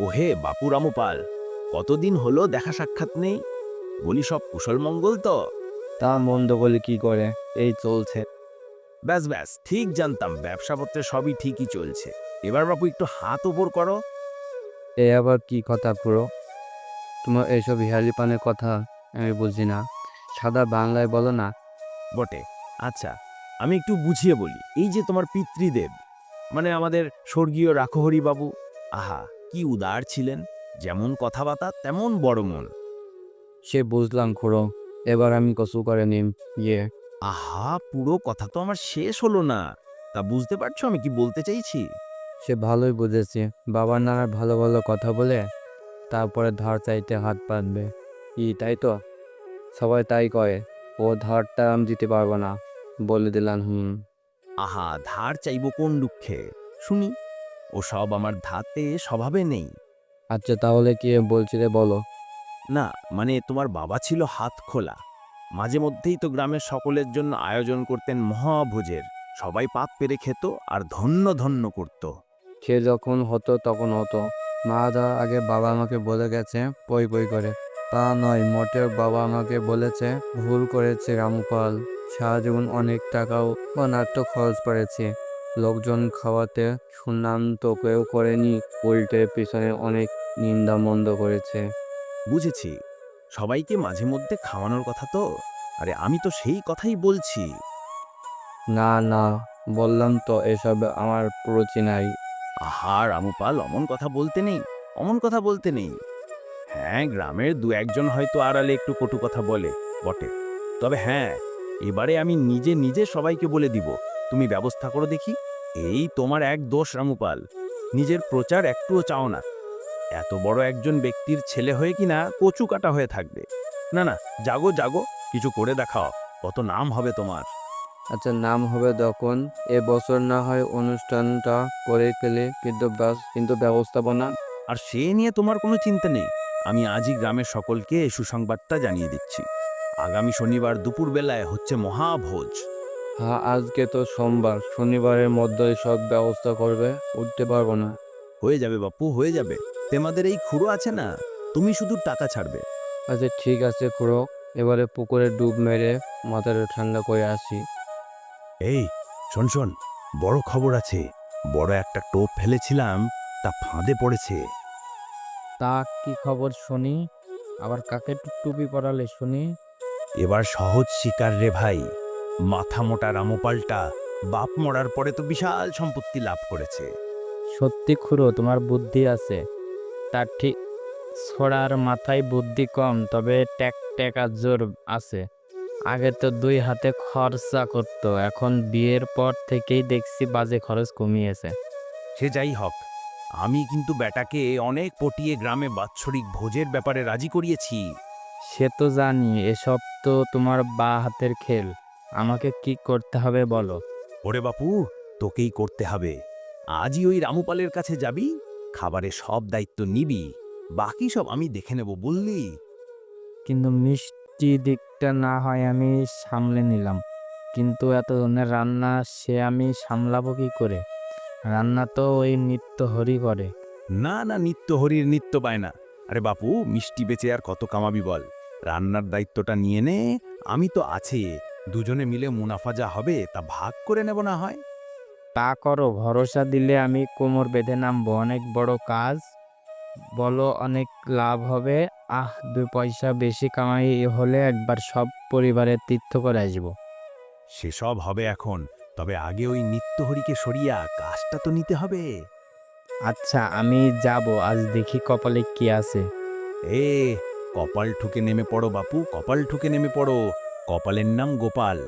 ওহে বাপু রামপাল কতদিন হলো দেখা সাক্ষাৎ নেই? বলি সব কুশল মঙ্গল তো। তা মন্দ বলে কি করে? এই চলছে। ব্যাস ব্যাস ঠিক জানতাম ব্যবসাপত্রে সবই ঠিকই চলছে। এবার বাপু একটু হাত ওপর করো। এ আবার কি কথা পুরো? তোমার এইসব হিহালি পানের কথা আমি বুঝি না। সাদা বাংলায় বলো না। বটে। আচ্ছা আমি একটু বুঝিয়ে বলি। এই যে তোমার পিতৃদেব মানে আমাদের স্বর্গীয় রাখহরি বাবু। আহা কি উদার ছিলেন যেমন কথাবার্তা তেমন বড় মন। সে বুঝলাম খুড়ো এবার আমি কসু করে নিম ইয়ে। আহা পুরো কথা তো আমার শেষ হলো না। তা বুঝতে পারছ আমি কি বলতে চাইছি? সে ভালোই বুঝেছে বাবার নানার ভালো ভালো কথা বলে তারপরে ধার চাইতে হাত পাতবে ই তাই তো? সবাই তাই কয় ও ধারটা আমি দিতে পারব না বলে দিলাম হুম। আহা ধার চাইব কোন দুঃখে? শুনি। ও সব আমার ধাতে স্বভাবে নেই। আচ্ছা তাহলে কি বলছিলে বলো। না মানে তোমার বাবা ছিল হাত খোলা। মাঝে মধ্যেই তো গ্রামের সকলের জন্য আয়োজন করতেন মহাভোজের। সবাই পাত পেরে খেত আর ধন্য ধন্য করত। সে যখন হতো তখন হতো। মা দা আগে বাবা আমাকে বলে গেছে পই পই করে। তা নয় মোটেও বাবা আমাকে বলেছে ভুল করেছে রামপাল। সারা জীবন অনেক টাকাও বা নাট্য খরচ করেছে। লোকজন খাওয়াতে সুনাম তো কেউ করেনি। উল্টে পিছনে অনেক নিন্দা মন্দ করেছে। বুঝেছি। সবাইকে মাঝে মধ্যে খাওয়ানোর কথা তো। আরে আমি তো সেই কথাই বলছি। না না বললাম তো এসব আমার প্রচি নাই। আহা রামুপাল অমন কথা বলতে নেই। অমন কথা বলতে নেই। হ্যাঁ গ্রামের দু একজন হয়তো আড়ালে একটু কটু কথা বলে বটে। তবে হ্যাঁ এবারে আমি নিজে নিজে সবাইকে বলে দিব। তুমি ব্যবস্থা করো দেখি। এই তোমার এক দোষ রামুপাল। নিজের প্রচার একটুও চাও না। এত বড় একজন ব্যক্তির ছেলে হয়ে কিনা কচু কাটা হয়ে থাকবে? না না জাগো জাগো কিছু করে দেখাও কত নাম হবে তোমার। আচ্ছা নাম হবে তখন এ বছর না হয় অনুষ্ঠানটা করে ফেলে কিন্তু ব্যাস কিন্তু ব্যবস্থাপনা। আর সে নিয়ে তোমার কোনো চিন্তা নেই। আমি আজই গ্রামের সকলকে সুসংবাদটা জানিয়ে দিচ্ছি। আগামী শনিবার দুপুরবেলায় হচ্ছে মহাভোজ। হ্যাঁ আজকে তো সোমবার। শনিবারের মধ্যে সব ব্যবস্থা করবে উঠতে পারব না। হয়ে যাবে বাপু হয়ে যাবে। তোমাদের এই খুঁড়ো আছে না? তুমি শুধু টাকা ছাড়বে। আচ্ছা ঠিক আছে খুড়ো। এবারে পুকুরে ডুব মেরে মাথাটা ঠান্ডা করে আসি। এই শোন শোন বড় খবর আছে। বড় একটা টোপ ফেলেছিলাম তা ফাঁদে পড়েছে। তা কি খবর শুনি? আবার কাকে টুপি পরালে শুনি? এবার সহজ শিকার রে ভাই। মাথা মোটা রামপালটা বাপ মরার পরে তো বিশাল সম্পত্তি লাভ করেছে। সত্যি খুড়ো তোমার বুদ্ধি আছে। তার ঠিক ছড়ার মাথায় বুদ্ধি কম তবে ট্যাক ট্যাকা জোর আছে। আগে তো দুই হাতে খরচা করতো এখন বিয়ের পর থেকেই দেখছি বাজে খরচ কমিয়েছে। সে যাই হোক আমি কিন্তু বেটাকে অনেক পটিয়ে গ্রামে বাৎসরিক ভোজের ব্যাপারে রাজি করিয়েছি। সে তো জানি এসব তো তোমার বা হাতের খেল। আমাকে কি করতে হবে বলো? ওরে বাপু তোকেই করতে হবে। আজই ওই রামুপালের কাছে যাবি খাবারের সব দায়িত্ব নিবি বাকি সব আমি দেখে নেব বললি কিন্তু মিষ্টি দিকটা না হয় আমি সামলে নিলাম। কিন্তু এত ধরনের রান্না সে আমি সামলাবো কি করে? রান্না তো ওই নিত্য হরি করে। না না নিত্য হরির নিত্য পায় না। আরে বাপু মিষ্টি বেচে আর কত কামাবি বল? রান্নার দায়িত্বটা নিয়ে নে আমি তো আছি। দুজনে মিলে মুনাফা যা হবে তা ভাগ করে নেব না হয়। তা করো ভরসা দিলে আমি কোমর বেঁধে নামবো। অনেক বড় কাজ বলো অনেক লাভ হবে। আহ দু পয়সা বেশি কামাই হলে একবার সব পরিবারের তীর্থ করে আসব। সেসব হবে এখন তবে আগে ওই নিত্যহরিকে সরিয়া কাজটা তো নিতে হবে। আচ্ছা আমি যাব। আজ দেখি কপালে কি আছে। এ কপাল ঠুকে নেমে পড়ো বাপু কপাল ঠুকে নেমে পড়ো। কপালের নাম গোপাল।